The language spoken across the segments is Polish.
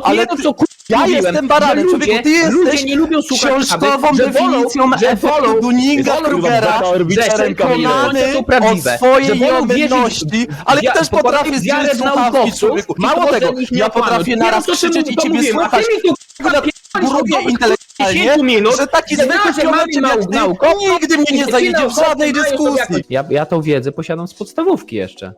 To Ale to, ty- co kur... Ja mówiłem, jestem baranem, że człowieku, ty jesteś ludzie nie lubią słuchać książkową prawdy, że wolą- definicją że efektu wolą- Dunninga wolą, Krugera, że przekonany są o prawdziwe, swojej wolą wierzyć nieomylności, ale ja też potrafię wiarę zdjąć w słuchawki, naukowców człowieku. i Mało to tego, ich nie ja potrafię Ja naraz to krzyczeć i to ciebie mówiłem, a słuchać, mi tu intelektualnie, minut, że taki znasz, zwykły że mamy ty naukowców, nigdy mnie nie i zajedzie w naukowcy żadnej mają dyskusji. jakoś- Ja, ja tą wiedzę posiadam z podstawówki jeszcze.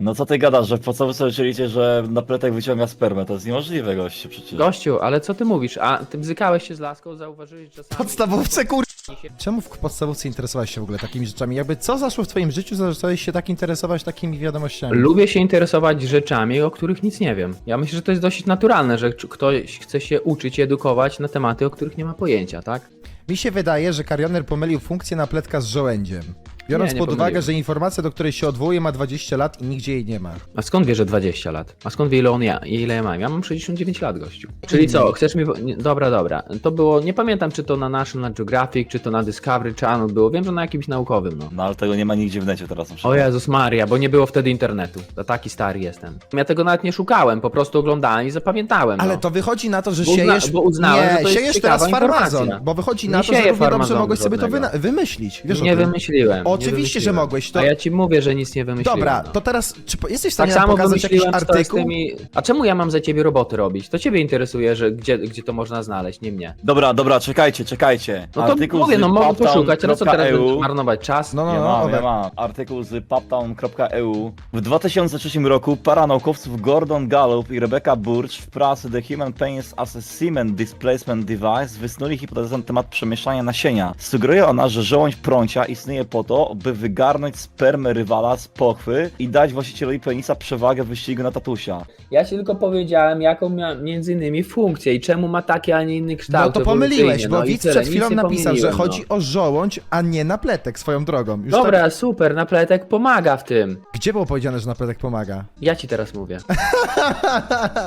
No co ty gadasz, że w podstawce uczyliście, że na pletek wyciąga spermę? To jest niemożliwe, goście przecież. Gościu, ale co ty mówisz? A ty bzykałeś się z laską, zauważyłeś czasami... Podstawówce, kur... Czemu w podstawówce interesowałeś się w ogóle takimi rzeczami? Jakby co zaszło w twoim życiu, że zacząłeś się tak interesować takimi wiadomościami? Lubię się interesować rzeczami, o których nic nie wiem. Ja myślę, że to jest dosyć naturalne, że ktoś chce się uczyć i edukować na tematy, o których nie ma pojęcia, tak? Mi się wydaje, że Karioner pomylił funkcję napletka z żołędziem. Biorąc Nie, nie pod uwagę, że informacja, do której się odwołuje ma 20 lat i nigdzie jej nie ma. A skąd wie, że 20 lat? A skąd wie, ile on ja, ile ja mam? Ja mam 69 lat, gościu. Czyli co, chcesz mi... nie, Dobra, dobra. To było, nie pamiętam, czy to na National Geographic, czy to na Discovery Channel było. Wiem, że na jakimś naukowym, no. No ale tego nie ma nigdzie w necie teraz na O. Jezus Maria, bo nie było wtedy internetu. To taki stary jestem. Ja tego nawet nie szukałem, po prostu oglądałem i zapamiętałem. Ale no. to wychodzi na to, że Bo uzna- siejesz... bo uznałem, nie, że to jest siejesz ciekawa teraz farmazon, informacja. bo wychodzi Nie na to, że sieję równie dobrze farmazonu mogłeś sobie to żadnego. wyna- wymyślić. Wiesz nie o tym? wymyśliłem. nie Oczywiście, że wymyśliłem. mogłeś, to- A ja ci mówię, że nic nie wymyśliłem. Dobra, no. to teraz, czy po- jesteś w stanie Tak nam samo pokazać jakiś wymyśliłem z artykuł? tymi... A czemu ja mam za ciebie roboty robić? To ciebie interesuje, że gdzie, gdzie to można znaleźć, nie mnie. Dobra, dobra, czekajcie, czekajcie. No to mówię, z no mogę poszukać, ale co teraz będę marnować czas? No, no, ja no, mam, ja mam. Artykuł z poptown.eu. W 2003 roku para naukowców Gordon Gallup i Rebecca Burch w pracy The Human Penis as a Semen Displacement Device wysnuli hipotezę na temat przemieszczania nasienia. Sugeruje ona, że żołądź prącia istnieje po to, by wygarnąć spermę rywala z pochwy i dać właścicielowi penisa przewagę w wyścigu na tatusia. Ja ci tylko powiedziałem, jaką miał między innymi funkcję i czemu ma taki, a nie inny kształt. No to pomyliłeś, bo no i widz tyle, przed nic chwilą nie napisał, że pomyliłem, chodzi no. o żołądź, a nie napletek swoją drogą. Już Dobra, tak, super, napletek pomaga w tym. gdzie było powiedziane, że napletek pomaga? Ja ci teraz mówię.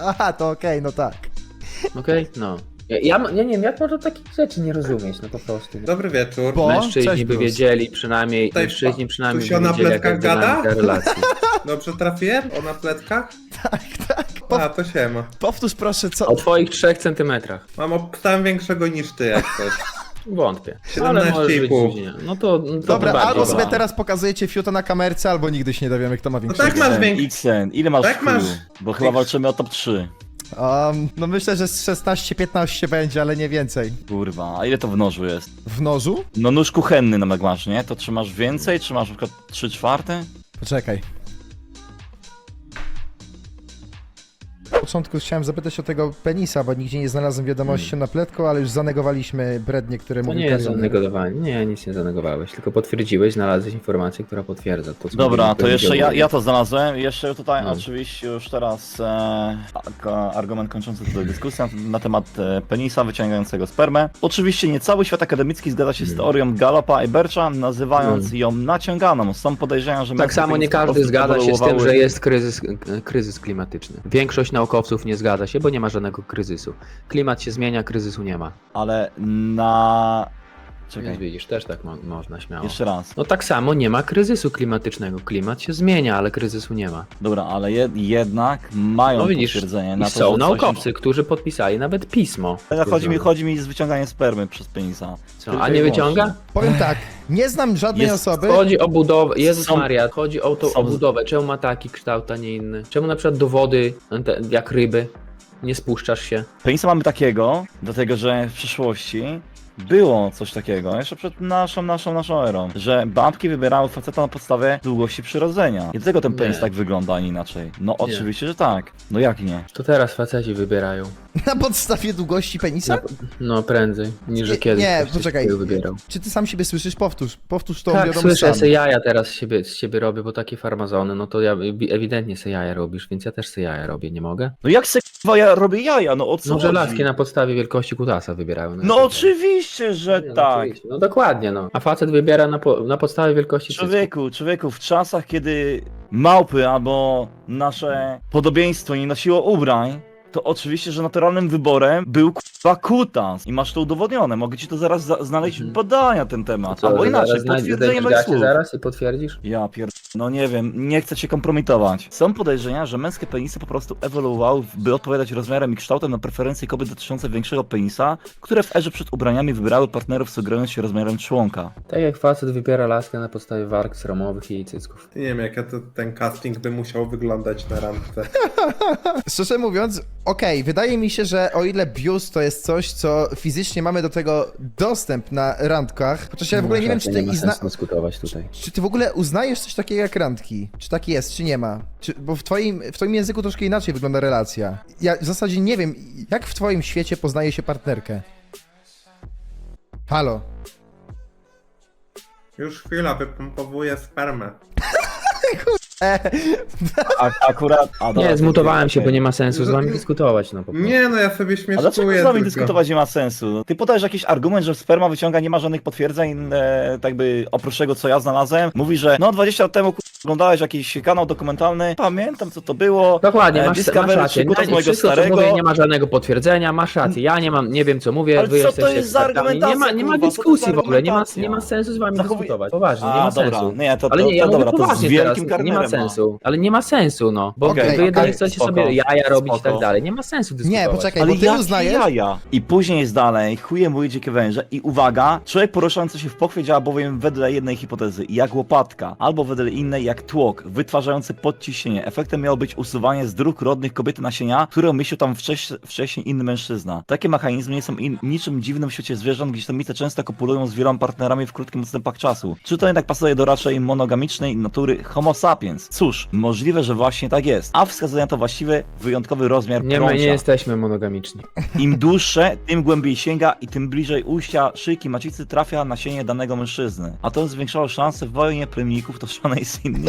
Aha, to okej, no tak. Okej? No. Ja, nie wiem, jak można takich rzeczy nie rozumieć, no po prostu. Dobry wieczór. Bo- Mężczyźni cześć, by Bruce. wiedzieli przynajmniej, Tutaj mężczyźni przynajmniej tu się by o wiedzieli, jaka jest napletkach gada? dynamika relacji. Dobrze trafiłem? O napletkach? Tak, tak. Po, A, to siema. powtórz proszę, co... O twoich trzech centymetrach. Mam obstałem większego niż ty jak coś. Wątpię. Ale może być 17,5. później. No to, to Dobra, bardziej, albo sobie teraz pokazujecie fiuta na kamerce, albo nigdy się nie dowiemy, kto ma No większego. tak masz większy. Ile masz Tak w chuju? masz. Bo chyba walczymy o top 3. Um, no myślę, że z 16-15 będzie, ale nie więcej. Kurwa, a ile to w nożu jest? W nożu? No nóż kuchenny na jak masz, nie? To trzymasz więcej? Trzymasz na przykład 3 czwarte? Poczekaj. Początku chciałem zapytać o tego penisa, bo nigdzie nie znalazłem wiadomości o napletku, ale już zanegowaliśmy brednie, które To mówił nie jest zanegowanie. Nie, nic nie zanegowałeś, tylko potwierdziłeś, znalazłeś informację, która potwierdza to, co Dobra, to jeszcze ja, ja to znalazłem. Jeszcze tutaj No. oczywiście już teraz e, tak, e, argument kończący tutaj dyskusję na, na temat e, penisa wyciągającego spermę. Oczywiście nie cały świat akademicki zgadza się z Mm. teorią Gallupa i Bircha, nazywając Mm. ją naciąganą. Są podejrzenia, że Tak samo nie każdy zgadza się z tym, że jest kryzys, kryzys klimatyczny. Większość naukowców nie zgadza się, bo nie ma żadnego kryzysu. Klimat się zmienia, kryzysu nie ma. Ale na... Więc Czekaj, widzisz, też tak mo można śmiało. jeszcze raz. No tak samo nie ma kryzysu klimatycznego. Klimat się zmienia, ale kryzysu nie ma. Dobra, ale je, jednak mają No widzisz, potwierdzenie I na to, są że coś- naukowcy, którzy podpisali nawet pismo. Ale Chodzi mi, chodzi mi z wyciąganiem spermy przez penisa. Co, tylko a i nie wyłącznie. wyciąga? Powiem tak, nie znam żadnej Jest- osoby... Chodzi o budowę, Jezus Są- Maria, chodzi o, to, są- o budowę. Czemu ma taki kształt, a nie inny? Czemu na przykład do wody, te, jak ryby, nie spuszczasz się? Penisa mamy takiego, dlatego że w przyszłości było coś takiego, jeszcze przed naszą, naszą, naszą erą, że babki wybierały faceta na podstawie długości przyrodzenia. I dlatego ten penis Nie. tak wygląda, a nie inaczej. No oczywiście, że tak. No jak nie? To teraz faceci wybierają. Na podstawie długości penisa? Na, no prędzej, niż że Nie, kiedyś nie, ktoś coś poczekaj. takiego wybierał. Czy ty sam siebie słyszysz? Powtórz, powtórz tą Tak, słyszę, sam. se jaja teraz z siebie, z siebie robię, bo takie farmazony, no to ja ewidentnie se jaja robisz, więc ja też se jaja robię, nie mogę? No jak se k***wa ja robię jaja, no o co No, że chodzi? laski na podstawie wielkości kutasa wybierały. No oczywiście, że Nie, no, tak. oczywiście. No dokładnie, no. A facet wybiera na, po, na podstawie wielkości cycku. Człowieku, człowieku, w czasach, kiedy małpy albo nasze podobieństwo nie nosiło ubrań, to oczywiście, że naturalnym wyborem był k***a kutas i masz to udowodnione. Mogę ci to zaraz za znaleźć Mhm. badania na ten temat. Co, Albo inaczej, potwierdzenie moich słów. zaraz i potwierdzisz? Ja pier... No nie wiem, nie chcę cię kompromitować. Są podejrzenia, że męskie penisy po prostu ewoluowały, by odpowiadać rozmiarem i kształtem na preferencje kobiet dotyczące większego penisa, które w erze przed ubraniami wybrały partnerów sugerując się rozmiarem członka. Tak jak facet wybiera laskę na podstawie warg sromowych i jej cycków. Nie wiem, jak ja to, ten casting by musiał wyglądać na randce. Szczerze mówiąc, okej, wydaje mi się, że o ile biust to jest coś, co fizycznie mamy do tego dostęp na randkach, chociaż ja w ogóle nie wiem, czy ty, nie ma izna... sensu dyskutować tutaj. czy ty w ogóle uznajesz coś takiego jak randki? Czy tak jest, czy nie ma? Czy, bo w twoim, w twoim języku troszkę inaczej wygląda relacja. Ja w zasadzie nie wiem, jak w twoim świecie poznaje się partnerkę. Halo. Już chwila, wypompowuję spermę. A, akurat... A, dobra, Nie, to- zmutowałem się, bo nie ma sensu z wami dyskutować, no po prostu. Nie no, ja sobie A dlaczego z nami tylko. dyskutować nie ma sensu? Ty podajesz jakiś argument, że sperma wyciąga, nie ma żadnych potwierdzeń, e, tak by oprócz tego, co ja znalazłem. Mówi, że no 20 lat temu ku- oglądałeś jakiś kanał dokumentalny, pamiętam co to było. Dokładnie, E, masz, masz Discovery rację. czy kutas Nie, mojego wszystko, starego. mówię, nie ma żadnego potwierdzenia, masz rację. Ja nie mam, nie wiem co mówię, Ale wy co to jesteście jest za ekspertami. Nie ma, argumentacja, nie ma kurwa? Dyskusji w ogóle, nie ma, argumentacja? nie ma sensu z wami Zachowuj- dyskutować. Poważnie, nie A, ma dobra, sensu. nie, to, to, Ale nie, ja to mówię dobra, to z poważnie teraz, wielkim nie ma karnerem. no. sensu. Ale nie ma sensu, no. Bo Okej, wy jedynie okej, chcecie spoko, sobie jaja robić i spoko. tak dalej. Nie ma sensu dyskutować. nie, poczekaj, Ale bo ty jakie uznajesz... jaja? I później jest dalej, chuje mój dzikie węże i uwaga, człowiek poruszający się w pochwie działa bowiem wedle jednej hipotezy, jak łopatka, albo wedle innej jak tłok, wytwarzający podciśnienie. Efektem miało być usuwanie z dróg rodnych kobiety nasienia, które umieścił tam wcześ, wcześniej inny mężczyzna. Takie mechanizmy nie są in, niczym dziwnym w świecie zwierząt, gdzie samice często kopulują z wieloma partnerami w krótkim odstępach czasu. Czy to jednak pasuje do raczej monogamicznej natury homo sapiens? Cóż, możliwe, że właśnie tak jest. A wskazuje na to właściwy, wyjątkowy rozmiar Nie, my nie prącia. jesteśmy monogamiczni. Im dłuższe, tym głębiej sięga i tym bliżej ujścia szyjki macicy trafia nasienie danego mężczyzny. A to zwiększało szanse w wojnie plemników toczonej z innymi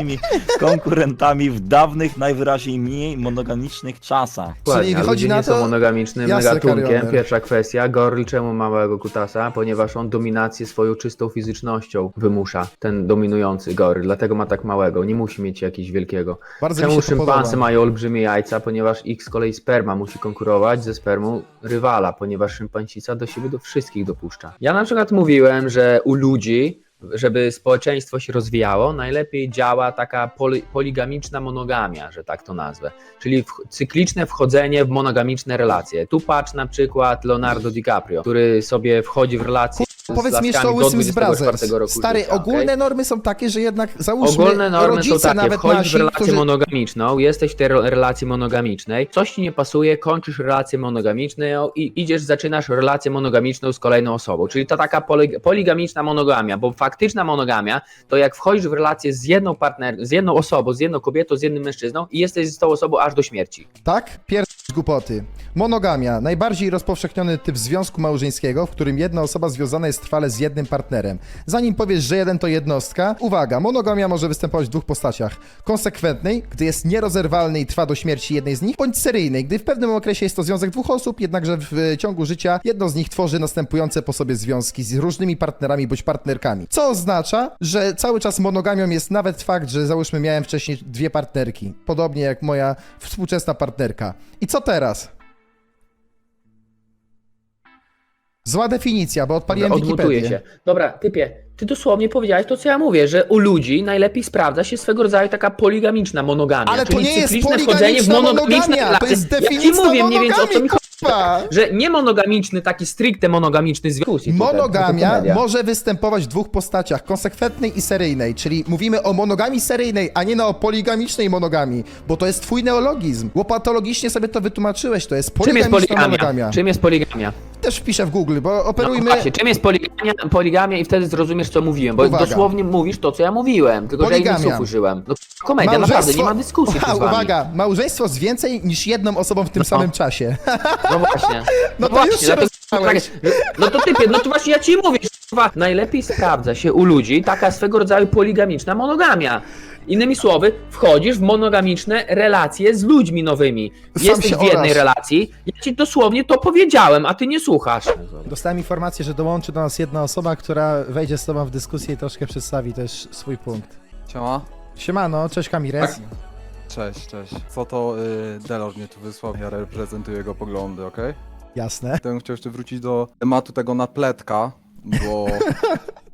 konkurentami w dawnych, najwyraźniej mniej monogamicznych czasach. Dokładnie, a wychodzi ludzie na nie to- są monogamicznym Jasne, gatunkiem. Karioner. Pierwsza kwestia, goryl czemu ma małego kutasa? Ponieważ on dominację swoją czystą fizycznością wymusza, ten dominujący goryl, dlatego ma tak małego, nie musi mieć jakiegoś wielkiego. Bardzo mi Czemu się to podoba. szympansy mają olbrzymie jajca? Ponieważ ich z kolei sperma musi konkurować ze spermą rywala, ponieważ szympansica do siebie do wszystkich dopuszcza. Ja na przykład mówiłem, że u ludzi żeby społeczeństwo się rozwijało, najlepiej działa taka poli, poligamiczna monogamia, że tak to nazwę. Czyli w, cykliczne wchodzenie w monogamiczne relacje. Tu patrz na przykład Leonardo DiCaprio, który sobie wchodzi w relację z Powiedz mi jeszcze o łysym z 24 Brothers. roku Stary, życia, ogólne okej? normy są takie, że jednak załóżmy Ogólne normy rodzice są takie, nawet wchodzisz nasi, w relację którzy... monogamiczną, jesteś w tej re- relacji monogamicznej, coś ci nie pasuje, kończysz relację monogamiczną i idziesz, zaczynasz relację monogamiczną z kolejną osobą, czyli to taka polig- poligamiczna monogamia, bo faktyczna monogamia to jak wchodzisz w relację z jedną partner, z jedną osobą, z jedną kobietą, z jednym mężczyzną i jesteś z tą osobą aż do śmierci. Tak? Pierwsze głupoty. Monogamia. Najbardziej rozpowszechniony typ związku małżeńskiego, w którym jedna osoba związana jest trwale z jednym partnerem. Zanim powiesz, że jeden to jednostka, uwaga, monogamia może występować w dwóch postaciach. Konsekwentnej, gdy jest nierozerwalny i trwa do śmierci jednej z nich, bądź seryjnej, gdy w pewnym okresie jest to związek dwóch osób, jednakże w e, ciągu życia jedno z nich tworzy następujące po sobie związki z różnymi partnerami bądź partnerkami. Co oznacza, że cały czas monogamią jest nawet fakt, że załóżmy miałem wcześniej dwie partnerki. Podobnie jak moja współczesna partnerka. I co teraz? Zła definicja, bo odpaliłem Wikipedię. się. Dobra, typie, ty dosłownie powiedziałeś to, co ja mówię, że u ludzi najlepiej sprawdza się swego rodzaju taka poligamiczna monogamia. Ale to czyli nie jest cykliczne wchodzenie w monogamia, to jest Ja ci definicja mówię mniej więcej o co mi. Kurwa! Że nie monogamiczny, taki stricte monogamiczny związek. Monogamia może występować w dwóch postaciach, konsekwentnej i seryjnej, czyli mówimy o monogamii seryjnej, a nie o poligamicznej monogami, bo to jest twój neologizm. Łopatologicznie sobie to wytłumaczyłeś, to jest Czym jest poligamiczna poligamia? monogamia. Czym jest poligamia? Też wpiszę w Google, bo No operujmy... właśnie, czym jest poligamia, poligamia i wtedy zrozumiesz, co mówiłem, bo Uwaga. dosłownie mówisz to, co ja mówiłem, tylko że ja innych słów użyłem. No komedia, naprawdę, nie ma dyskusji tu z Wow, wami. uwaga, małżeństwo z więcej niż jedną osobą w tym No. samym czasie. No właśnie. No to właśnie, już się dlatego- rozstałeś. No to typie, no to właśnie ja ci mówię, kurwa, najlepiej sprawdza się u ludzi taka swego rodzaju poligamiczna monogamia. Innymi słowy, wchodzisz w monogamiczne relacje z ludźmi nowymi. Sam Jesteś się w jednej orasz. relacji, ja ci dosłownie to powiedziałem, a ty nie słuchasz. Dostałem informację, że dołączy do nas jedna osoba, która wejdzie z tobą w dyskusję i troszkę przedstawi też swój punkt. Siema. Siemano, cześć Kamires. Cześć, cześć. Co to y, Delor mnie tu wysłał, ja reprezentuję jego poglądy, okej? Jasne. To bym chciał jeszcze wrócić do tematu tego napletka, bo,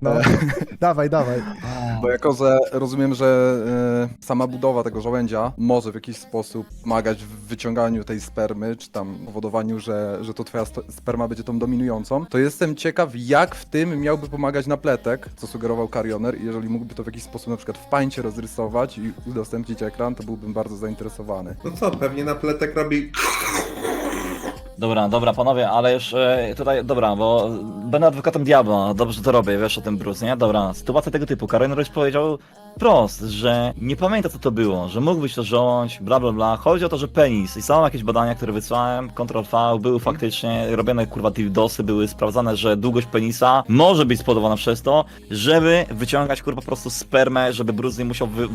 No, dawaj, dawaj. bo jako, że rozumiem, że e, sama budowa tego żołędzia może w jakiś sposób pomagać w wyciąganiu tej spermy, czy tam powodowaniu, że, że to twoja sto- sperma będzie tą dominującą, to jestem ciekaw, jak w tym miałby pomagać napletek, co sugerował Karioner i jeżeli mógłby to w jakiś sposób na przykład w pańcie rozrysować i udostępnić ekran, to byłbym bardzo zainteresowany. No co, pewnie napletek robi... Dobra, dobra, panowie, ale już e, tutaj, dobra, bo będę adwokatem diabła, dobrze to robię, wiesz o tym, Bruce, nie? Dobra, sytuacja tego typu. Karen Royce powiedział wprost, że nie pamięta co to było, że mógł być to żołądź, bla bla bla. Chodzi o to, że penis i są jakieś badania, które wysłałem, Ctrl V, były faktycznie robione kurwa dosy, były sprawdzane, że długość penisa może być spowodowana przez to, żeby wyciągać kurwa po prostu spermę, żeby Bruce nie musiał wy...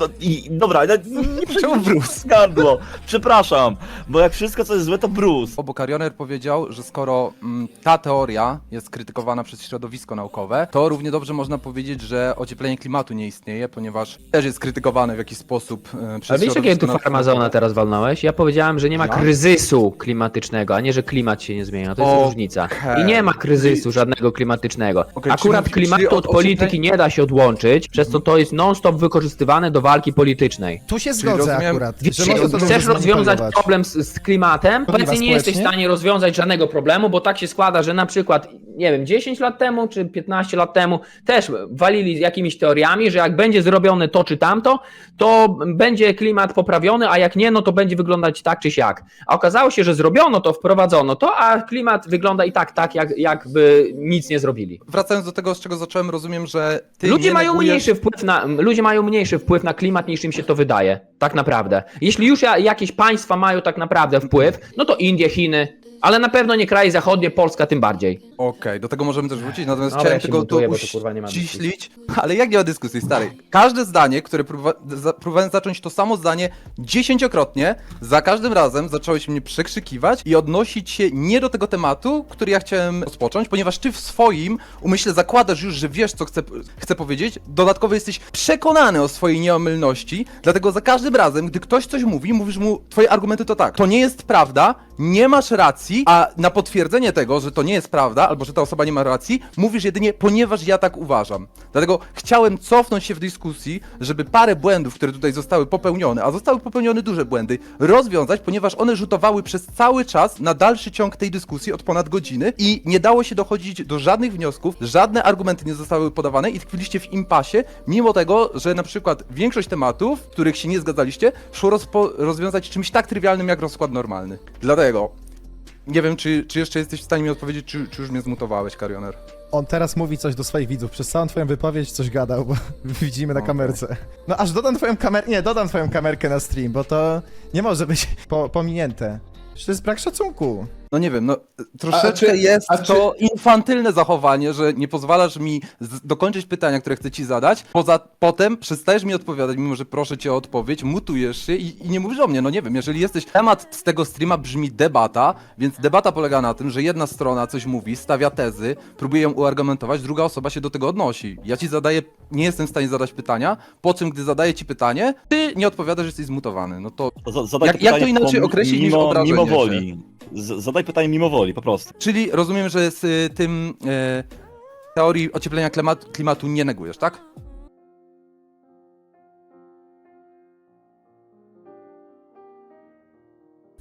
No i dobra, nie przeciął Bruce gardło, przepraszam, bo jak wszystko co jest złe to Bruce. O, bo Karioner powiedział, że skoro mm, ta teoria jest krytykowana przez środowisko naukowe, to równie dobrze można powiedzieć, że ocieplenie klimatu nie istnieje, ponieważ też jest krytykowane w jakiś sposób e, przez Ale wiesz, jakiego środowisko tu naukowe. farmazona teraz walnąłeś? Ja powiedziałem, że nie ma Ja? kryzysu klimatycznego, a nie, że klimat się nie zmienia. To jest Okej. różnica. I nie ma kryzysu żadnego klimatycznego. Okej, Akurat czyli- klimatu czyli od od- polityki nie da się odłączyć, przez co to jest non-stop wykorzystywane do walki politycznej. Tu się zgodzę rozumiem- akurat. Wiesz, że można to chcesz rozwiązać zmanipulować. problem z, z klimatem, Wpływa powiedz, nie jesteś w społecznie? stanie rozwiązać żadnego problemu, bo tak się składa, że na przykład, nie wiem, 10 lat temu czy 15 lat temu też walili z jakimiś teoriami, że jak będzie zrobione to czy tamto, to będzie klimat poprawiony, a jak nie, no to będzie wyglądać tak czy siak. A okazało się, że zrobiono to, wprowadzono to, a klimat wygląda i tak, tak, jak, jakby nic nie zrobili. Wracając do tego, z czego zacząłem, rozumiem, że Ludzie mają, negujesz... mniejszy wpływ na, ludzie mają mniejszy wpływ na klimat niż im się to wydaje. Tak naprawdę. Jeśli już ja, jakieś państwa mają tak naprawdę wpływ, no to Indie, Chiny, ale na pewno nie kraje zachodnie, Polska tym bardziej. Okej, do tego możemy też wrócić, natomiast Dobra, chciałem ja się tylko buntuję, to bo to, kurwa, nie ma uściślić, ale jak nie ma dyskusji, stary? Każde zdanie, które próba, za, próbowałem zacząć to samo zdanie dziesięciokrotnie, za każdym razem zacząłeś mnie przekrzykiwać i odnosić się nie do tego tematu, który ja chciałem rozpocząć, ponieważ ty w swoim umyśle zakładasz już, że wiesz, co chcę, chcę powiedzieć, dodatkowo jesteś przekonany o swojej nieomylności, dlatego za każdym razem, gdy ktoś coś mówi, mówisz mu, twoje argumenty to tak, to nie jest prawda, nie masz racji, a na potwierdzenie tego, że to nie jest prawda, albo że ta osoba nie ma racji, mówisz jedynie, ponieważ ja tak uważam. Dlatego chciałem cofnąć się w dyskusji, żeby parę błędów, które tutaj zostały popełnione, a zostały popełnione duże błędy, rozwiązać, ponieważ one rzutowały przez cały czas na dalszy ciąg tej dyskusji od ponad godziny i nie dało się dochodzić do żadnych wniosków, żadne argumenty nie zostały podawane i tkwiliście w impasie, mimo tego, że na przykład większość tematów, w których się nie zgadzaliście, szło rozwiązać czymś tak trywialnym jak rozkład normalny. Dlatego nie wiem, czy, czy jeszcze jesteś w stanie mi odpowiedzieć, czy, czy już mnie zmutowałeś, Karioner. On teraz mówi coś do swoich widzów. Przez całą twoją wypowiedź coś gadał, bo widzimy na Okej. kamerce. No aż dodam twoją kamerkę. Nie, dodam twoją kamerkę na stream, bo to nie może być po, pominięte. To jest brak szacunku. No nie wiem, no troszeczkę czy- jest a czy- to infantylne zachowanie, że nie pozwalasz mi z- dokończyć pytania, które chcę ci zadać. Poza potem przestajesz mi odpowiadać, mimo że proszę cię o odpowiedź, mutujesz się i, i nie mówisz o mnie. No nie wiem, jeżeli jesteś. Temat z tego streama brzmi debata, więc debata polega na tym, że jedna strona coś mówi, stawia tezy, próbuje ją uargumentować, druga osoba się do tego odnosi. Ja ci zadaję, nie jestem w stanie zadać pytania, po czym gdy zadaję ci pytanie, ty nie odpowiadasz, że jesteś zmutowany. No to To za- Zadaj Jak- jak to inaczej mimo- określić niż mimo, obrażenie mimo się? Z, zadaj pytanie mimo woli, po prostu. Czyli rozumiem, że z y, tym y, teorii ocieplenia klimatu, klimatu nie negujesz, tak?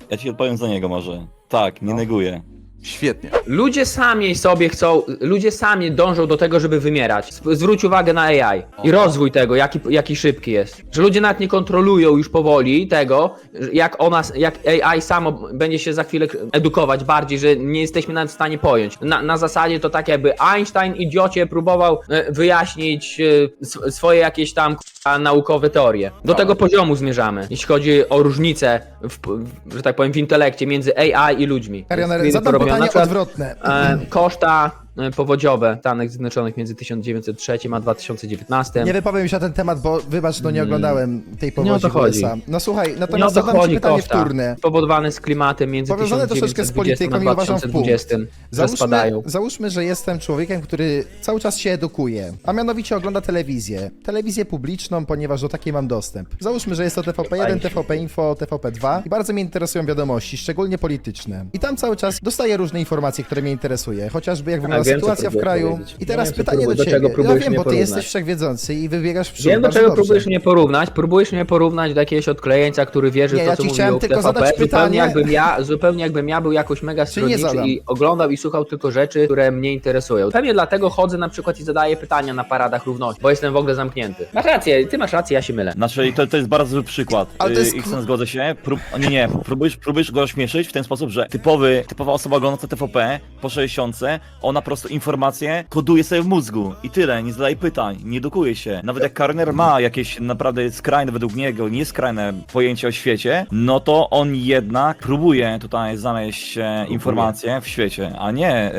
Ja ci odpowiem za niego może. Tak, nie No. neguję. Świetnie. Ludzie sami sobie chcą, ludzie sami dążą do tego, żeby wymierać. Zwróć uwagę na AI i rozwój tego, jaki, jaki szybki jest. Że ludzie nawet nie kontrolują już powoli tego, że jak ona, jak AI samo będzie się za chwilę edukować bardziej, że nie jesteśmy nawet w stanie pojąć. Na, na zasadzie to tak jakby Einstein, idiocie, próbował e, wyjaśnić e, sw- swoje jakieś tam k***a, naukowe teorie. Do tego poziomu zmierzamy, jeśli chodzi o różnicę, w, w, że tak powiem, w intelekcie między AI i ludźmi. Zadam robione. Pytanie odwrotne. e, koszta powodziowe w Stanach Zjednoczonych między 1903 a 2019. Nie wypowiem się na ten temat, bo wybacz, no nie oglądałem tej powodzi Mm. Nie o to chodzi. USA. No słuchaj, Nie o natomiast to zadam ci chodzi, pytanie koszta. wtórne. Spowodowany z klimatem między Powiązane troszeczkę z 1920 polityką i uważam w punkt. 2020, że Załóżmy, załóżmy, że jestem człowiekiem, który cały czas się edukuje, a mianowicie ogląda telewizję. Telewizję publiczną, ponieważ do takiej mam dostęp. Załóżmy, że jest to TVP1, TVP Info, TVP2 i bardzo mnie interesują wiadomości, szczególnie polityczne. I tam cały czas dostaję różne informacje, które mnie interesuje, chociażby jak wygląda wiem, sytuacja w kraju. powiedzieć. I teraz Ja wiem, pytanie do do ciebie. czego Ja wiem, bo ty jesteś wszechwiedzący i wybiegasz w przód. Wiem, do czego dobrze. próbujesz mnie porównać. Próbujesz mnie porównać do jakiegoś odklejeńca, który wierzy Nie, w to, ja co mówił tylko TVP, zadać pytanie. Zupełnie jakbym, ja, zupełnie jakbym ja był jakoś mega stronniczy i oglądał i słuchał tylko rzeczy, które mnie interesują. Pewnie dlatego chodzę na przykład i zadaję pytania na paradach równości, bo jestem w ogóle zamknięty. Masz rację, ty masz rację, ja się mylę. Znaczy, to, to jest bardzo zły przykład. Ale to jest- X, zgodzę się. Prób... Nie, nie, próbujesz, próbujesz go ośmieszyć w ten sposób, że typowy, typowa osoba oglądająca TVP po 60, ona po prostu informacje koduje sobie w mózgu i tyle, nie zadaje pytań, nie edukuje się. Nawet jak Karner ma jakieś naprawdę skrajne, według niego, nieskrajne pojęcie o świecie, no to on jednak próbuje tutaj znaleźć e, informacje w świecie, a nie e,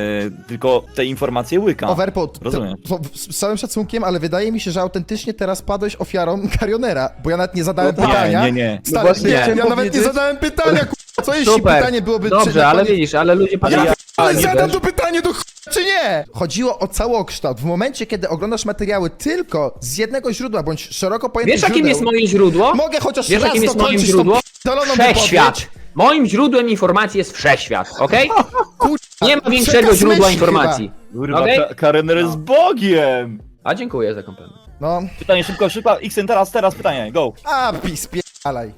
tylko te informacje łyka. Overpod, Rozumiem. to, to, z całym szacunkiem, ale wydaje mi się, że autentycznie teraz padłeś ofiarą Karionera, bo ja nawet nie zadałem No tak. pytania. Nie, nie, nie. Stary, No właśnie nie, chciałem ja nawet nie powiedzieć- zadałem pytania, k***a, co jeśli Super. pytanie byłoby... Dobrze, czy, ale nie- widzisz, ale ludzie Ja patrzą. ale nie zadam to pytanie do ch... czy nie? Chodziło o całokształt. W momencie, kiedy oglądasz materiały tylko z jednego źródła, bądź szeroko pojętych Wiesz, jakim źródeł, jest moje źródło? Mogę chociaż Wiesz, raz jakim jest moim dokończyć tą źródło? p***doloną Wszechświat. wypowiedź? Moim źródłem informacji jest wszechświat, okej? Kurwa, Nie ma większego przekaz źródła myśli informacji. Kurwa, Okej? Ka- Karener jest Bogiem! A dziękuję za komplement. No, Pytanie szybko, szybko, Xen teraz, teraz pytanie, go. a pis, pierdalaj.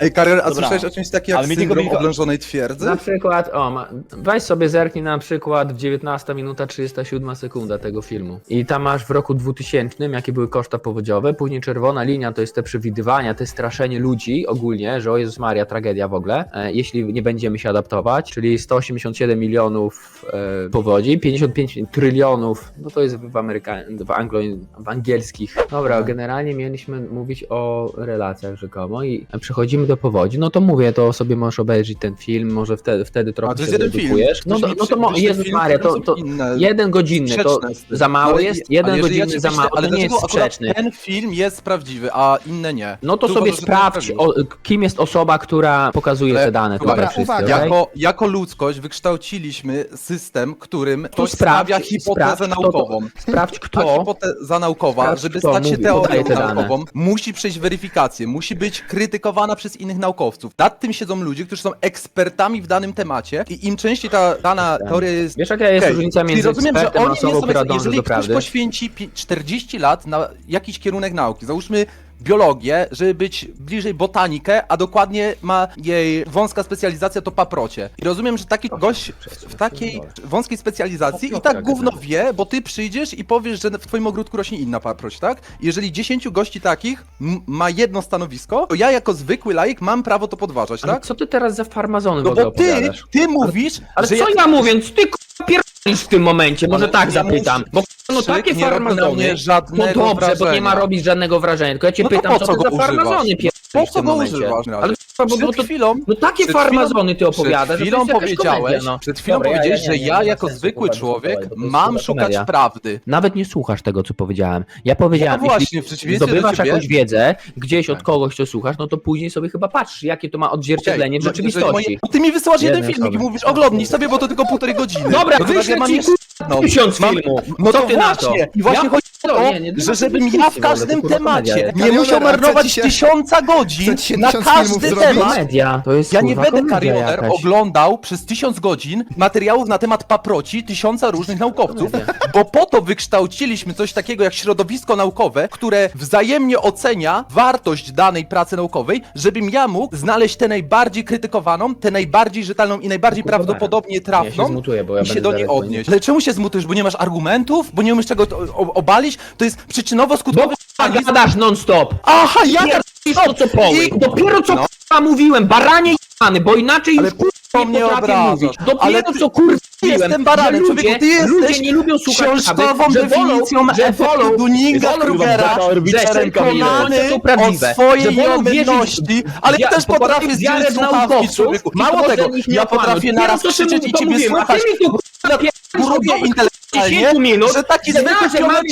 Ej, Karol, a Dobra. słyszałeś o czymś takim Ale jak mi tylko- syndrom tylko- oblężonej twierdzy? Na przykład, o, ma, weź sobie zerknij na przykład w 19 minuta 37 sekunda tego filmu. I tam masz w roku 2000, jakie były koszta powodziowe, później czerwona linia to jest te przewidywania, to straszenie ludzi ogólnie, że o Jezus Maria, tragedia w ogóle, e, jeśli nie będziemy się adaptować, czyli 187 milionów e, powodzi, 55 trylionów, no to jest w, Ameryka w, anglo w angielskich. Dobra, generalnie mieliśmy mówić o relacjach rzekomo i przechodzimy do powodzi, no to mówię, to sobie możesz obejrzeć ten film, może wtedy, wtedy A trochę to jest się jeden film. No, Ktoś to- mi no to mo- wyśle Jezus film, Maria, to, które to są inne. jeden godzinny, to Sprzeczne z tym. za mało Ale- jest, ale jeden jeżeli ja godzinny ci za wyślę- mało, ale to nie jest dlaczego akurat sprzeczny. ten film jest prawdziwy, a inne nie? No to Ty sobie uważasz, że to jest sprawdź, o, kim jest osoba, która pokazuje Ale- te dane. Dobra, tutaj wszyscy, uwaga, okej? Jako, jako ludzkość wykształciliśmy system, którym Tu ktoś sprawdź- stawia hipotezę sprawdź, kto to- naukową. Sprawdź Ta kto, hipoteza naukowa, Sprawdź, żeby kto stać się mówi, teorią podaje te dane. naukową, musi przejść weryfikację, musi być krytykowana przez innych naukowców. Nad tym siedzą ludzie, którzy są ekspertami w danym temacie i im częściej ta dana teoria jest wiesz jaka jest Okej, różnica czyli między rozumiem, że ekspertem a oni nie osobą, są, która dąży jeżeli do ktoś prawdy? poświęci pi- 40 lat na jakiś kierunek nauki, załóżmy biologię, żeby być bliżej botanikę, a dokładnie ma jej wąska specjalizacja to paprocie. I rozumiem, że taki gość w, w takiej wąskiej specjalizacji i tak gówno wie, bo ty przyjdziesz i powiesz, że w twoim ogródku rośnie inna paproć, tak? Jeżeli 10 gości takich m- ma jedno stanowisko, to ja jako zwykły laik mam prawo to podważać, Ale tak? co ty teraz za farmazony w No ogóle bo ty, opowiadasz? ty mówisz, Ale że co ja mówię? Ty k***a pierdolisz w tym momencie, może Ale tak nie zapytam. Bo no Krzyk takie nie robi na farmazony, mnie no dobrze, bo nie wrażenia. ma robić żadnego wrażenia, tylko ja cię No to pytam, po co co ty go za używasz? farmazony Po co go używasz? Ale k***a, bo, bo Przed to, chwilą, no takie przed farmazony ty przed opowiadasz, że to chwilą jest jakaś powiedziałeś, komedia, no. przed chwilą Dobra, ja- powiedziałeś, ja nie- że nie ja ma jako sensu zwykły człowiek słuchaj, bo to jest mam szukać komedia. prawdy. Nawet nie słuchasz tego, co powiedziałem. Ja powiedziałem, No właśnie, jeśli w przeciwieństwie do zdobywasz ciebie- jakąś wiedzę gdzieś od kogoś, co słuchasz, no to później sobie chyba patrzysz, jakie to ma odzwierciedlenie w Okej, no, rzeczywistości. moje- Ty mi wysyłasz jeden Jednej filmik i mówisz oglądnij sobie, bo to tylko półtorej godziny. Dobra, no to wyślę ja mam ci, jeszcze jedną. Tysiąc Mam- filmów! No co to ty na to? właśnie. I właśnie Ja chodzi to, nie, nie, nie że żebym ja w każdym temacie nie Karioner, musiał a marnować się- tysiąca godzin na tysiąc filmów każdy zrobić? temat. Komedia, to jest Ja nie kurwa, będę komedia Karioner jakaś. oglądał przez tysiąc godzin materiałów na temat paproci tysiąca różnych naukowców, bo po to wykształciliśmy coś takiego jak środowisko naukowe, które wzajemnie ocenia wartość danej pracy naukowej, żebym ja mógł znaleźć tę najbardziej krytykowaną, tę najbardziej rzetelną i najbardziej Kurwa, prawdopodobnie Ja się trafną zmutuję, bo ja i się będę do niej zaraz odnieść. Ale czemu się zmutujesz? Bo nie masz argumentów? Bo nie umiesz czego to- o- obalić? To jest przyczynowo-skutkowy Bo gadasz non-stop! Aha, ja Pierdolisz to, co poły! I- Dopiero co No. kurwa mówiłem, baranie jany, bo inaczej Ale już kurwa po nie mnie potrafię obrażasz. mówić. Dopiero Ale ty- co kurwa jestem baranem, że człowieku, ty ludzie, ludzie jesteś nie lubią słuchać książkową prawdy, że wolą- definicją że efektu wolą- Dunninga wolą- Krugera, że Wolą- przekonany o prawdziwe, swojej że wolą wierzyć ale ja- też potrafię wiarę zdjąć w słuchawki, naukowców człowieku. i Mało to, że tego, ich nie ja potrafię Wiem, naraz co ty krzyczeć mu- i to ciebie mówiłem, a ty słuchać. mi k***a, Grubię do intelektualnie, 10 minut, że taki zwykły człowiek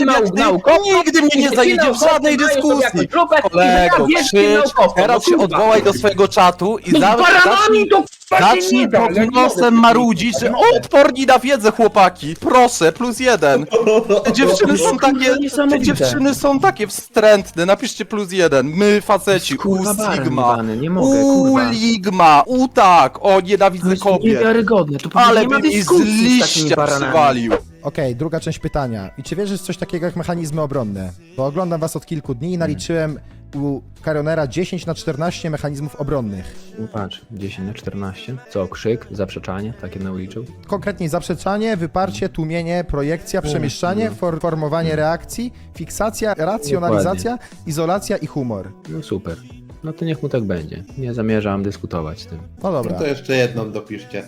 nigdy mnie nie zajedzie w żadnej dyskusji. Kolego, krzycz, naukowcom, teraz no się odwołaj do swojego czatu i No zacznij się Zacznij pod nosem marudzić, że odporni na wiedzę chłopaki. Proszę, plus jeden. Te dziewczyny są takie, te dziewczyny są takie wstrętne, napiszcie plus jeden. My faceci, u Sigma, u. Ligma, u tak, o nienawidzę kobiet. Ale bym i z dyskusji z takimi liścia baranami. przywalił. Okej, druga część pytania. I czy wierzysz w coś takiego jak mechanizmy obronne? Bo oglądam was od kilku dni i naliczyłem u Karonera 10 na 14 mechanizmów obronnych. No patrz, 10 na 14. Co, krzyk, zaprzeczanie, takie nauliczył? Konkretniej zaprzeczanie, wyparcie, tłumienie, projekcja, przemieszczanie, for formowanie reakcji, fiksacja, racjonalizacja, izolacja i humor. No super. No to niech mu tak będzie. Nie zamierzam dyskutować z tym. No dobra. To jeszcze jedną dopiszcie.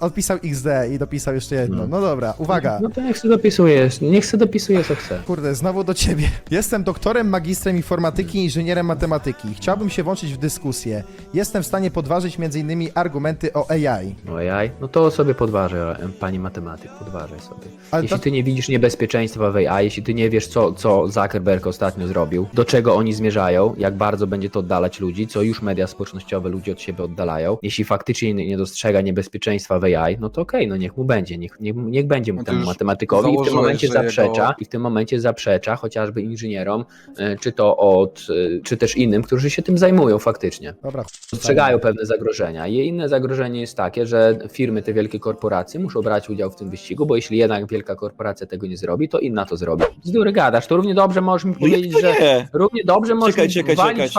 Odpisał XD i dopisał jeszcze jedno. No dobra, uwaga. No to niech se dopisuje, niech se dopisuje co chce. Kurde, znowu do ciebie. Jestem doktorem, magistrem informatyki i inżynierem matematyki. Chciałbym się włączyć w dyskusję. Jestem w stanie podważyć m.in. argumenty o AI. Ojaj, no to sobie podważaj, pani matematyk, podważaj sobie. Ale jeśli to- ty nie widzisz niebezpieczeństwa w AI, jeśli ty nie wiesz, co, co Zuckerberg ostatnio zrobił, do czego oni zmierzają, jak bardzo będzie to oddalać ludzi, co już media społecznościowe ludzi od siebie oddalają, jeśli faktycznie nie, dostrzega niebezpieczeństwa w AI, no to okej, no niech mu będzie, niech, niech, niech będzie mu No temu matematykowi i w tym momencie zaprzecza, jego- i w tym momencie zaprzecza chociażby inżynierom, e, czy to od, e, czy też innym, którzy się tym zajmują faktycznie Dobra, dostrzegają pewne zagrożenia. I inne zagrożenie jest takie, że firmy, te wielkie korporacje muszą brać udział w tym wyścigu, bo jeśli jednak wielka korporacja tego nie zrobi, to inna to zrobi. Bzdury gadasz, to równie dobrze możesz mi No powiedzieć, to że nie? równie dobrze możesz Czekaj, mi czekaj, walić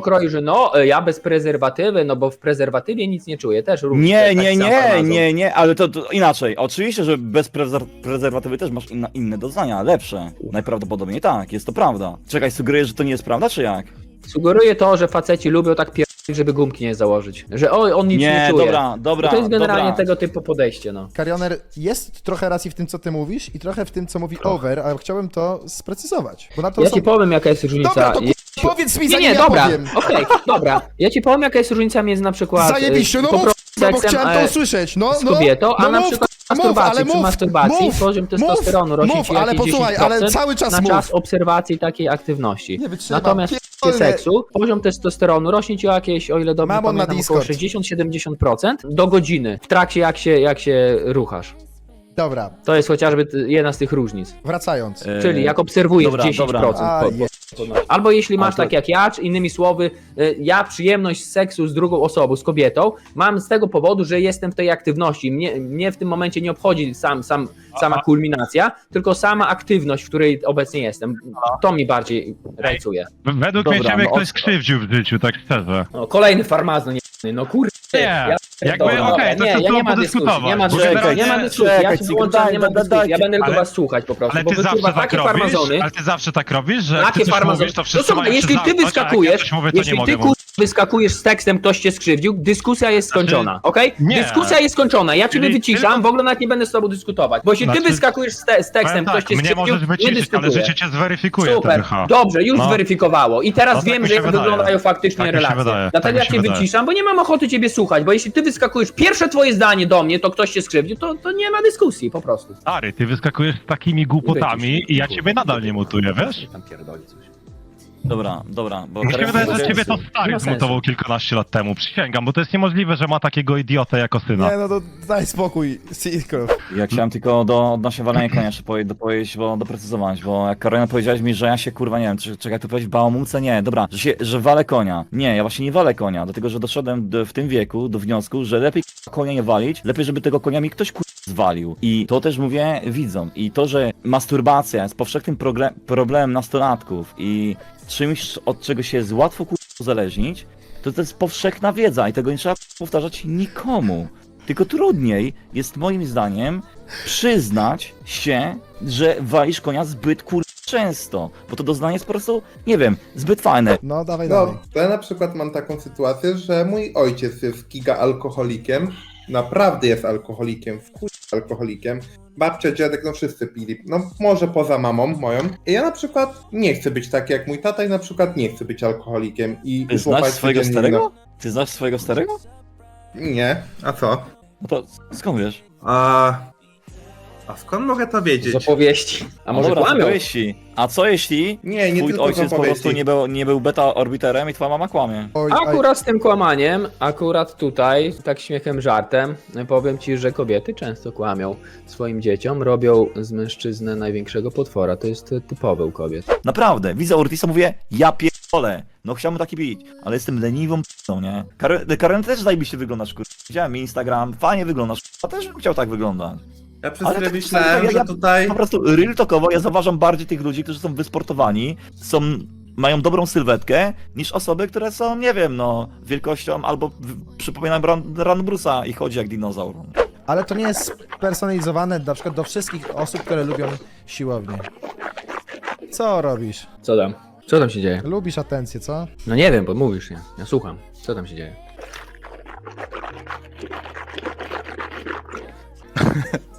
pokroju, że no, e, ja bez prezerwatywy, no bo w prezerwatywie nic nie czuję, też Nie, taki nie, nie, nie, nie, ale to, to inaczej. Oczywiście, że bez prezer- prezerwatywy też masz inna, inne doznania, lepsze. Najprawdopodobniej tak, jest to prawda. Czekaj, sugerujesz, że to nie jest prawda, czy jak? Sugeruje to, że faceci lubią tak pierdolić, żeby gumki nie założyć. Że o, on nic nie, Nie, czuje. dobra, dobra, to jest generalnie dobra. tego typu podejście, no. Karioner, jest trochę racji w tym, co ty mówisz i trochę w tym, co mówi Over, ale chciałbym to sprecyzować. Bo na to Ja są... ci powiem, jaka jest różnica. Dobra, to powiedz mi, Nie, zanim nie, ja dobra, powiem. okej, dobra. Ja ci powiem, jaka jest różnica między na przykład Zajebiście, y, no po mów, prostu no bo seksem, chciałem to e, usłyszeć, no, z no. kobietą, a no na mów, przykład mów, masturbacji, ale przy mów, masturbacji mów, poziom testosteronu rośnie mów, ci ale jakieś posłuchaj, 10% ale cały czas na mów. czas obserwacji takiej aktywności. Nie wytrzymam, Natomiast w pierdolę. seksu poziom testosteronu rośnie ci o jakieś, o ile dobrze Mamon na pamiętam, około Discord. 60-70% do godziny w trakcie jak się, jak się ruchasz. Dobra, To jest chociażby t- jedna z tych różnic. wracając. Czyli jak obserwujesz dobra, 10%. dobra. A, po- po- Albo jeśli masz tak jak ja, czy innymi słowy, y, ja przyjemność z seksu z drugą osobą, z kobietą, mam z tego powodu, że jestem w tej aktywności. Mnie, mnie w tym momencie nie obchodzi sam, sam, sama kulminacja, tylko sama aktywność, w której obecnie jestem. To mi bardziej rajcuje. Według Dobra, mnie ciebie no, ktoś skrzywdził w życiu, tak szczerze. No, kolejny farmazon, nie, no kurde. Nie, ja, jakby, okej, to nie, chcę ja nie ma dyskusji, nie ma podyskutować, bo dyskusji, Czekaj, nie ma nie, dyskusji, ja się wyłączam, nie ma daj, dyskusji, ja dajcie. będę tylko Ale- was słuchać po prostu, Ale bo ty wy zawsze tak takie robisz, farmazony, ale ty zawsze tak robisz, że jak ty Jakie coś farmazony? mówisz, to No wszyscy słuchaj, mają jeśli ty zamknąć, a wyskakujesz, jak ja coś mówię, to jeśli nie ty mogę kur... mówić. Wyskakujesz z tekstem, ktoś cię skrzywdził, dyskusja jest skończona, okej? nie. Dyskusja jest skończona, ja ciebie Czyli wyciszam, tylko- w ogóle nawet nie będę z tobą dyskutować, bo jeśli ty Znaczy- wyskakujesz z, te z tekstem, Powiem ktoś tak, cię mnie skrzywdził, możesz nie wyciszyć, ale dyskutuję. życie cię zweryfikuje, Super, TBH. dobrze, już No. zweryfikowało i teraz No, tak wiem, mi że się jak wydaje. wyglądają faktycznie Tak mi się relacje. wydaje, Dlatego tak mi ja się cię wydaje. wyciszam, bo nie mam ochoty ciebie słuchać, bo jeśli ty wyskakujesz pierwsze twoje zdanie do mnie, to ktoś cię skrzywdził, to, to nie ma dyskusji po prostu. Stary, ty wyskakujesz z takimi głupotami i ja ciebie nadal nie mutuję, wiesz? Tam pierdoli coś. Dobra, dobra, bo Mi się teraz... wydaje, że ciebie to stary zmutował kilkanaście lat temu, przysięgam, bo to jest niemożliwe, że ma takiego idiotę jako syna. Nie, no to daj spokój, Silko. Ja chciałem tylko do odnośnie walenia konia jeszcze powie- dopowiedzieć, bo doprecyzować, bo jak Karolina powiedziałeś mi, że ja się kurwa nie wiem, czy, czekaj, tu powiedzieć bałamuce? Nie, dobra, że, się, że walę konia. Nie, ja właśnie nie walę konia, dlatego że doszedłem do, w tym wieku do wniosku, że lepiej konia nie walić, lepiej, żeby tego konia mi ktoś kurwa zwalił. I to też mówię widzom. I to, że masturbacja jest powszechnym problemem nastolatków i czymś, od czego się jest łatwo uzależnić, to to jest powszechna wiedza i tego nie trzeba powtarzać nikomu. Tylko trudniej jest moim zdaniem przyznać się, że walisz konia zbyt kur... często, bo to doznanie jest po prostu, nie wiem, zbyt fajne. No, dawaj dalej. No, ja na przykład mam taką sytuację, że mój ojciec jest giga alkoholikiem, naprawdę jest alkoholikiem, w alkoholikiem. Babcia, dziadek, no wszyscy pili. No może poza mamą moją. I ja na przykład nie chcę być taki jak mój tata i na przykład nie chcę być alkoholikiem i Ty znasz swojego codziennie starego? Ty znasz swojego starego? Nie, a co? No to skąd wiesz? A... A skąd mogę to wiedzieć? Z opowieści. A może Dobra, kłamią? co jeśli? A co jeśli Nie, nie twój tylko ojciec po prostu nie był, nie był beta orbiterem i twoja mama kłamie? Oj, oj, Akurat z tym kłamaniem, akurat tutaj, tak śmiechem, żartem, powiem ci, że kobiety często kłamią swoim dzieciom, robią z mężczyznę największego potwora. To jest typowe u kobiet. Naprawdę, widzę Ortisa, mówię, ja pierdolę. No chciałbym taki bić, ale jestem leniwą p***ą, nie? Karen, Karen też zajebiście wyglądasz, kur... Widziałem Instagram, fajnie wyglądasz, a też bym chciał tak wyglądać. Ja przez Ale chwilę tak myślałem, ja- że ja- tutaj... Po prostu real talkowo ja zauważam bardziej tych ludzi, którzy są wysportowani, są, mają dobrą sylwetkę, niż osoby, które są, nie wiem, no, wielkością albo Ran, Ran Bruce'a i chodzi jak dinozaur. Ale to nie jest personalizowane na przykład do wszystkich osób, które lubią siłownię. Co robisz? Co tam? Co tam się dzieje? Lubisz atencję, co? No nie wiem, bo mówisz, nie? Ja słucham. Co tam się dzieje?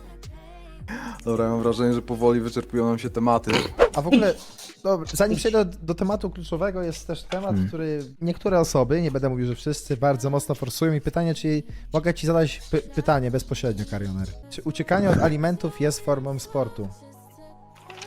Dobra, mam wrażenie, że powoli wyczerpują nam się tematy. A w ogóle, dobra, zanim przejdę do, do tematu kluczowego, jest też temat, który niektóre osoby, nie będę mówił, że wszyscy, bardzo mocno forsują i pytanie, czy mogę ci zadać py pytanie bezpośrednio, Karioner. Czy uciekanie od alimentów jest formą sportu?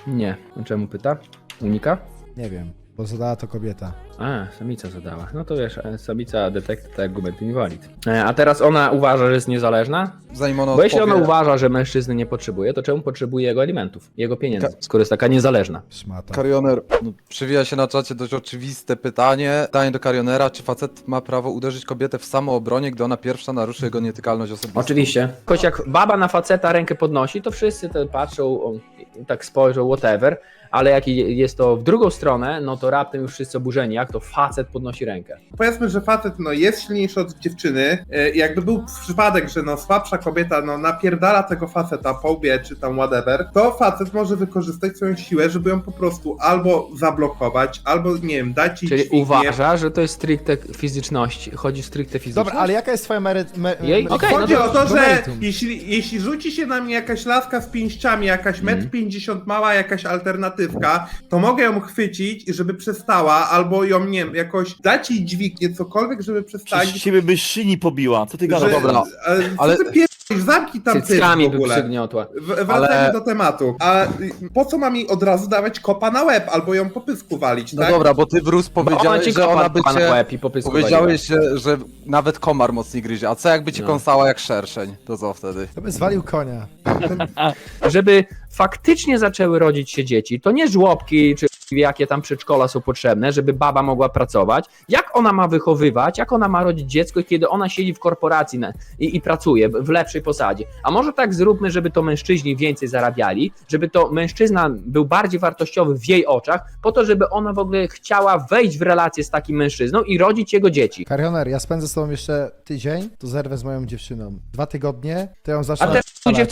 Nie. Czemu pyta? Unika? Nie wiem, bo zadała to kobieta. A, samica zadała. No to wiesz, e, samica detekt argument inwalid. E, A teraz ona uważa, że jest niezależna? Zanim ona Bo jeśli ona uważa, że mężczyzny nie potrzebuje, to czemu potrzebuje jego alimentów, jego pieniędzy, skoro jest taka niezależna? Szmata. Karioner, no, przewija się na czacie dość oczywiste pytanie. Pytanie do Karionera, czy facet ma prawo uderzyć kobietę w samoobronie, gdy ona pierwsza naruszy jego nietykalność osobistą? Oczywiście. Choć jak baba na faceta rękę podnosi, to wszyscy te patrzą, o, i tak spojrzą, whatever, ale jak jest to w drugą stronę, no to raptem już wszyscy oburzeni, jak to facet podnosi rękę. Powiedzmy, że facet no, jest silniejszy od dziewczyny. E, Jakby był przypadek, że no, słabsza kobieta no, napierdala tego faceta po łbie, czy tam whatever, to facet może wykorzystać swoją siłę, żeby ją po prostu albo zablokować, albo nie wiem, dać jej Czyli dźwignię. uważa, że to jest stricte fizyczność, chodzi stricte fizyczność? Dobra, ale jaka jest twoja mery... Me, Jej? me- Okej, no Chodzi to- o to, że jeśli, jeśli rzuci się na mnie jakaś laska z pięściami, jakaś metr 50 mała, jakaś to mogę ją chwycić, żeby przestała, albo ją, nie wiem, jakoś dać jej dźwignię, cokolwiek, żeby przestała. Przecież ciebie by szyni pobiła, co ty gadasz? Że- dobra, ale, ale- ale... Co ty Zamknij tam Cyckami w by ogóle. przygniotła. W- Wracajmy Ale- do tematu. A y, po co mam jej od razu dawać kopa na łeb, albo ją po pysku walić, No tak? dobra, bo ty Bruce ona powiedziałeś, ci że ona by kopa na cię... łeb i po pysku Powiedziałeś, że, że nawet komar mocniej gryzie, a co jakby cię No. kąsała jak szerszeń? To co wtedy? To by zwalił konia. żeby faktycznie zaczęły rodzić się dzieci, to nie żłobki czy jakie tam przedszkola są potrzebne, żeby baba mogła pracować, jak ona ma wychowywać, jak ona ma rodzić dziecko, kiedy ona siedzi w korporacji na, i, i pracuje w lepszej posadzie. A może tak zróbmy, żeby to mężczyźni więcej zarabiali, żeby to mężczyzna był bardziej wartościowy w jej oczach, po to, żeby ona w ogóle chciała wejść w relację z takim mężczyzną i rodzić jego dzieci. Karioner, ja spędzę z tobą jeszcze tydzień, to zerwę z moją dziewczyną. Dwa tygodnie, to ją zacznę A te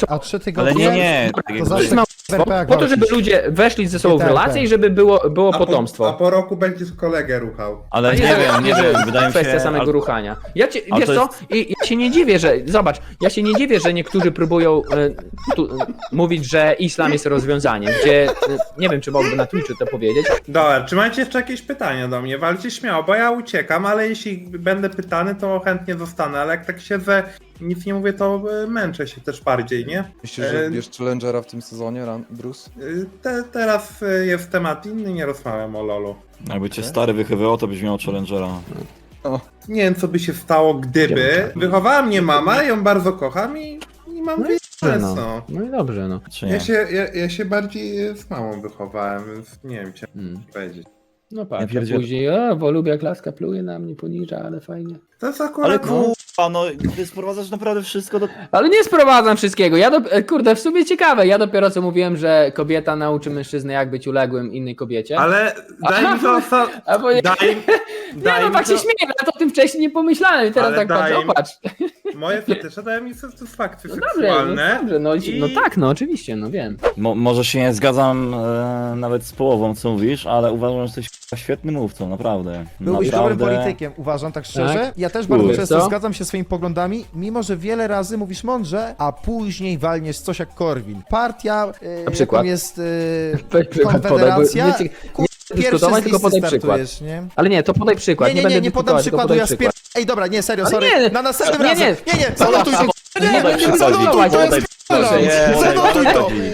a trzy Ale tygodnie... nie, nie. Dobra, tak To jakby- zawsze jest małżeństwo, RP jak po to, żeby ludzie weszli ze sobą w Tak, relację tak. i żeby było, było a, po, potomstwo. a po roku będziesz kolegę ruchał. Ale nie wiem, nie wiem, wydaje mi się... kwestia samego ruchania. Ja cię, wiesz to co, I, ja się nie dziwię, że, zobacz, ja się nie dziwię, że niektórzy próbują e, tu, e, mówić, że islam jest rozwiązaniem, gdzie, e, nie wiem, czy mógłby na Twitchu to powiedzieć, Dobra, czy macie jeszcze jakieś pytania do mnie? Walcie śmiało, bo ja uciekam, ale jeśli będę pytany, to chętnie zostanę, ale jak tak siedzę, nic nie mówię, to y, męczę się też bardziej, nie? Myślisz, że E, bierz Challengera w tym sezonie, Bruce? Y, Te, teraz jest temat inny, nie rozmawiam o LoLu. Jakby cię stary wychowywał, to byś miał Challengera. Nie wiem, co by się stało, gdyby. Wychowała mnie mama, ją bardzo kocham i, i mam No i no. no. i dobrze, no. Ja się, ja, ja się bardziej z mamą wychowałem, więc nie wiem, cię Mm. powiedzieć. No patrz, Ja później, o, bo lubię, jak laska pluje na mnie, poniża, ale fajnie. To jest akurat... Ale no, kurwa, no ty sprowadzasz naprawdę wszystko do... Ale nie sprowadzam wszystkiego, ja do, e, kurde, w sumie ciekawe, ja dopiero co mówiłem, że kobieta nauczy mężczyznę, jak być uległym innej kobiecie. Ale daj mi to osta... A bo nie, Daj, nie daj no, mi tak się to... śmieję, ale to o tym wcześniej nie pomyślałem i teraz Ale tak patrzę, daj o mi- patrz. Moje fetysze dają mi satysfakcję No dobrze, no seksualne. dobrze, no, i- no tak, no oczywiście, no wiem. Mo może się nie zgadzam e, nawet z połową, co mówisz, ale uważam, że jesteś świetnym mówcą, naprawdę. Byłbyś dobrym naprawdę. politykiem, uważam tak szczerze. Tak? Ja też bardzo Wiesz często co? zgadzam się swoimi poglądami, mimo że wiele razy mówisz mądrze, a później walniesz coś jak Korwin. Partia, yy, Na przykład? jest yy, Weź przykład podaj, bo Nie, nie dyskutować, tylko podaj przykład. nie? Ale nie, to podaj przykład. Nie, nie, będę nie, nie podam przykładu, ja spier... Ej, dobra, nie, serio, sorry. nie. Na następnym Nie, razem. nie. Nie, nie, zanotuj to. Nie, Nie, nie, nie, nie, zanotuj to, nie, nie, nie, nie, Zanotuj to. nie,